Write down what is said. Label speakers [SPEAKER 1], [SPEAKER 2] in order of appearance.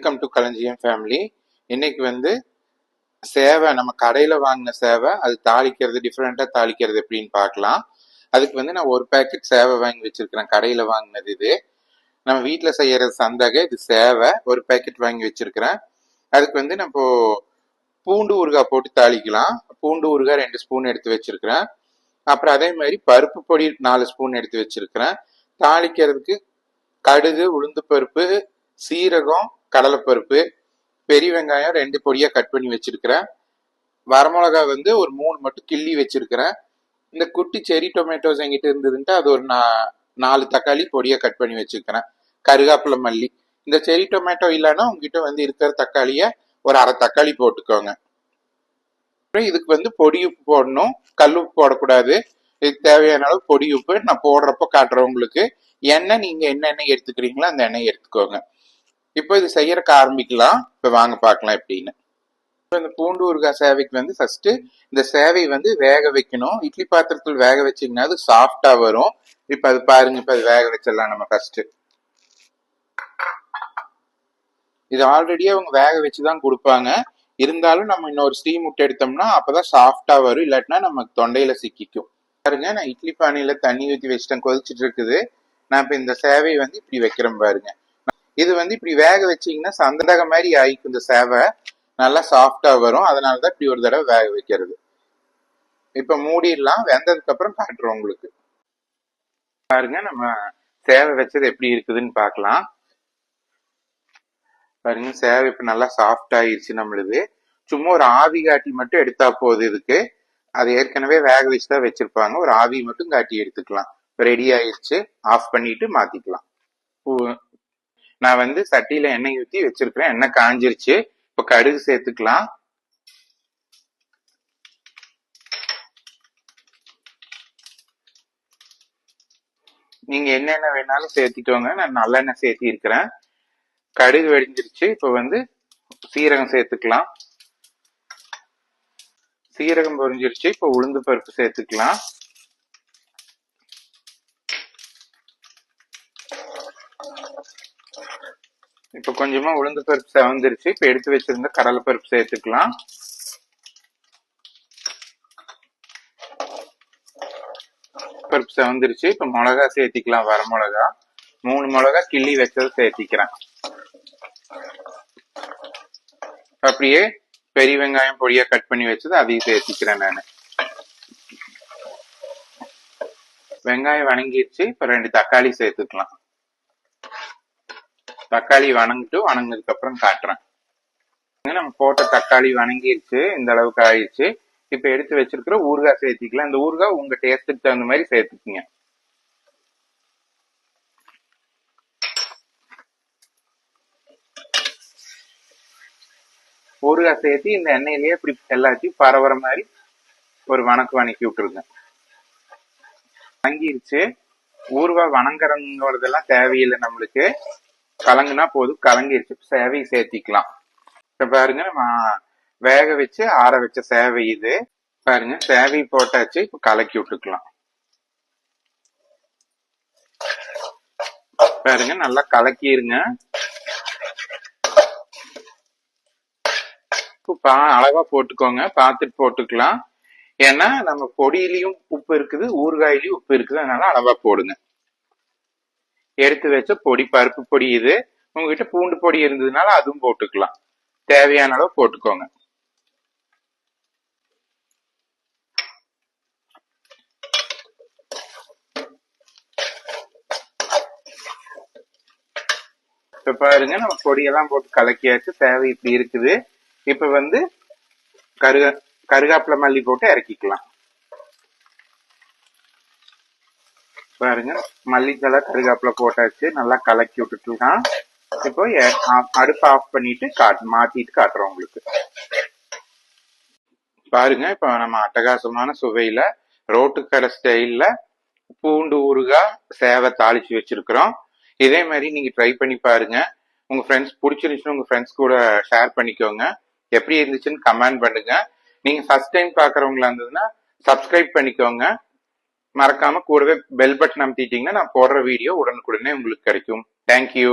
[SPEAKER 1] Welcome to களஞ்சியம் family இன்னைக்கு வந்து சேவை நம்ம கடையில் வாங்கின சேவை அது தாளிக்கிறது டிஃப்ரெண்ட்டாக தாளிக்கிறது எப்படின்னு பார்க்கலாம். அதுக்கு வந்து நான் ஒரு பேக்கெட் சேவை வாங்கி வச்சிருக்கிறேன். கடையில் வாங்கினது இது. நம்ம வீட்டில் செய்கிற சந்தகை இது சேவை. ஒரு பேக்கெட் வாங்கி வச்சுருக்கிறேன். அதுக்கு வந்து நம்ம பூண்டு ஊறுகாய் போட்டு தாளிக்கலாம். பூண்டு ஊறுகாய் ரெண்டு ஸ்பூன் எடுத்து வச்சுருக்கிறேன். அப்புறம் அதே மாதிரி பருப்பு பொடி நாலு ஸ்பூன் எடுத்து வச்சுருக்கிறேன். தாளிக்கிறதுக்கு கடுகு உளுந்து பருப்பு சீரகம் கடலைப்பருப்பு பெரிய வெங்காயம் ரெண்டு பொடியாக கட் பண்ணி வச்சிருக்கிறேன். வரமிளகா வந்து ஒரு மூணு மட்டும் கிள்ளி வச்சுருக்கிறேன். இந்த குட்டி செரி டொமேட்டோஸ் எங்கிட்ட இருந்ததுன்ட்டு அது ஒரு நா- நாலு தக்காளி பொடியாக கட் பண்ணி வச்சிருக்கிறேன். கருகாப்பிலை மல்லி. இந்த செரி டொமேட்டோ இல்லைன்னா உங்ககிட்ட வந்து இருக்கிற தக்காளியை ஒரு அரை தக்காளி போட்டுக்கோங்க. அப்புறம் இதுக்கு வந்து பொடி உப்பு போடணும். கல் உப்பு போடக்கூடாது. இதுக்கு தேவையான அளவு பொடி உப்பு நான் போடுறப்ப காட்டுறேன் உங்களுக்கு. எண்ணெய் நீங்கள் என்ன எண்ணெய் எடுத்துக்கிறீங்களோ அந்த எண்ணெய் எடுத்துக்கோங்க. இப்போ இது செய்யறக்கு ஆரம்பிக்கலாம். இப்போ வாங்க பார்க்கலாம் எப்படின்னு. இப்போ இந்த பூண்டு ஊறுகாய் சேவைக்கு வந்து ஃபர்ஸ்ட் இந்த சேவை வந்து வேக வைக்கணும். இட்லி பாத்திரத்தில் வேக வச்சீங்கன்னா அது சாஃப்டா வரும். இப்போ அது பாருங்க இப்போ அது வேக வச்சிடலாம் நம்ம ஃபர்ஸ்ட் இது ஆல்ரெடி அவங்க வேக வச்சு தான் கொடுப்பாங்க. இருந்தாலும் நம்ம இன்னொரு ஸ்டீம் விட்டு எடுத்தோம்னா அப்பதான் சாஃப்டா வரும். இல்லாட்டினா நமக்கு தொண்டையில சிக்கிக்கும். பாருங்க நான் இட்லி பானையில தண்ணி ஊற்றி வச்சிட்டேன். கொதிச்சுட்டு இருக்குது. நான் இப்போ இந்த சேவை வந்து இப்படி வைக்கிறேன் பாருங்க. இது வந்து இப்படி வேக வச்சீங்கன்னா சந்தக மாதிரி ஆயிக்கும் இந்த சேவை. நல்லா சாஃப்டாக வரும். அதனால தான் இப்படி ஒரு தடவை வேக வைக்கிறது. இப்போ மூடிடலாம். வெந்ததுக்கப்புறம் காட்டுறோம் உங்களுக்கு. பாருங்க நம்ம சேவை வச்சது எப்படி இருக்குதுன்னு பார்க்கலாம். பாருங்க சேவை இப்போ நல்லா சாஃப்ட் ஆயிருச்சு நம்மளுது. சும்மா ஒரு ஆவி காட்டி மட்டும் எடுத்தா போதும் இதுக்கு. அது ஏற்கனவே வேக வச்சு தான் வச்சிருப்பாங்க. ஒரு ஆவி மட்டும் காட்டி எடுத்துக்கலாம். ரெடி ஆயிடுச்சு ஆஃப் பண்ணிட்டு மாத்திக்கலாம். நான் வந்து சட்டியில எண்ணெய் ஊத்தி வச்சிருக்கிறேன். எண்ணெய் காஞ்சிருச்சு. இப்ப கடுகு சேர்த்துக்கலாம். நீங்க என்னென்ன வேணாலும் சேர்த்திக்கோங்க. நான் நல்லெண்ணெய் சேர்த்தி இருக்கிறேன் கடுகு வெடிஞ்சிருச்சு. இப்ப வந்து சீரகம் சேர்த்துக்கலாம். சீரகம் பொரிஞ்சிருச்சு. இப்ப உளுந்து பருப்பு சேர்த்துக்கலாம். இப்ப கொஞ்சமா உளுந்து பருப்பு செவந்துருச்சு. இப்ப எடுத்து வச்சிருந்த கடலை பருப்பு சேர்த்துக்கலாம். பருப்பு செவந்துருச்சு. இப்ப மிளகா சேர்த்திக்கலாம். வர மிளகா. மூணு மிளகா கிள்ளி வச்சதை சேர்த்திக்கிறேன். அப்படியே பெரிய வெங்காயம் பொடியா கட் பண்ணி வச்சது அதையும் சேர்த்திக்கிறேன் நான். வெங்காயம் வணங்கிடுச்சு இப்ப ரெண்டு தக்காளி சேர்த்துக்கலாம். தக்காளி வணங்கிட்டு வணங்கினதுக்கு அப்புறம் காட்டுறேன். நம்ம போட்ட தக்காளி வணங்கிருச்சு இந்த அளவுக்கு ஆயிடுச்சு இப்ப எடுத்து வச்சிருக்கிற ஊறுகாய் சேர்த்திக்கலாம். இந்த ஊறுகாய் உங்க டேஸ்ட்டுக்கு தகுந்த மாதிரி சேர்த்துக்குங்க. ஊறுகாய் சேர்த்து இந்த எண்ணெயிலேயே இப்படி எல்லாத்தையும் பரவற மாதிரி ஒரு வணக்கு வணக்கி விட்டுருங்க. வணங்கிருச்சு. ஊறுகாய் வணங்குறதெல்லாம் தேவையில்லை நம்மளுக்கு. கலங்குனா போதும். கலங்கிருச்சு சேவை சேர்த்திக்கலாம். இப்போ பாருங்க நம்ம வேக வச்சு ஆற வச்ச சேவை இது. பாருங்க சேவை போட்டாச்சு. இப்போ கலக்கி விட்டுக்கலாம். பாருங்க நல்லா கலக்கிருங்க. உப்பு பா அளவா போட்டுக்கோங்க. பார்த்துட்டு போட்டுக்கலாம். ஏன்னா நம்ம பொடியிலயும் உப்பு இருக்குது ஊறுகாயிலயும் உப்பு இருக்குது. அதனால அளவா போடுங்க. எடுத்து வச்ச பொடி பருப்பு பொடி இது. உங்ககிட்ட பூண்டு பொடி இருந்ததுனால அதுவும் போட்டுக்கலாம். தேவையான அளவு போட்டுக்கோங்க. இப்ப பாருங்க நம்ம பொடியெல்லாம் போட்டு கலக்கியாச்சு. தேவை இப்படி இருக்குது. இப்ப வந்து கருக கருகாப்பில மல்லி போட்டு இறக்கிக்கலாம். பாருங்க. மல்லித்தலை கருகாப்பிலை போட்டாச்சு. நல்லா கலக்கி விட்டுட்டுலாம் இப்போ அடுப்பு ஆஃப் பண்ணிட்டு காட் மாத்திட்டு காட்டுறோம் உங்களுக்கு. பாருங்க இப்போ நம்ம அட்டகாசமான சுவையில கடை ஸ்டைல்ல பூண்டு ஊறுகாய் சேவை தாளிச்சு வச்சிருக்கிறோம். இதே மாதிரி நீங்க ட்ரை பண்ணி பாருங்க. உங்க ஃப்ரெண்ட்ஸ் பிடிச்சிருந்துச்சுன்னா உங்க ஃப்ரெண்ட்ஸ் கூட ஷேர் பண்ணிக்கோங்க. எப்படி இருந்துச்சுன்னு கமெண்ட் பண்ணுங்க. நீங்க ஃபர்ஸ்ட் டைம் பாக்குறவங்களா இருந்ததுன்னா சப்ஸ்கிரைப் பண்ணிக்கோங்க. மறக்காம கூடவே பெல் பட்டன் அமுத்திட்டீங்கன்னா நான் போடுற வீடியோ உடனுக்குடனே உங்களுக்கு கிடைக்கும். தேங்க்யூ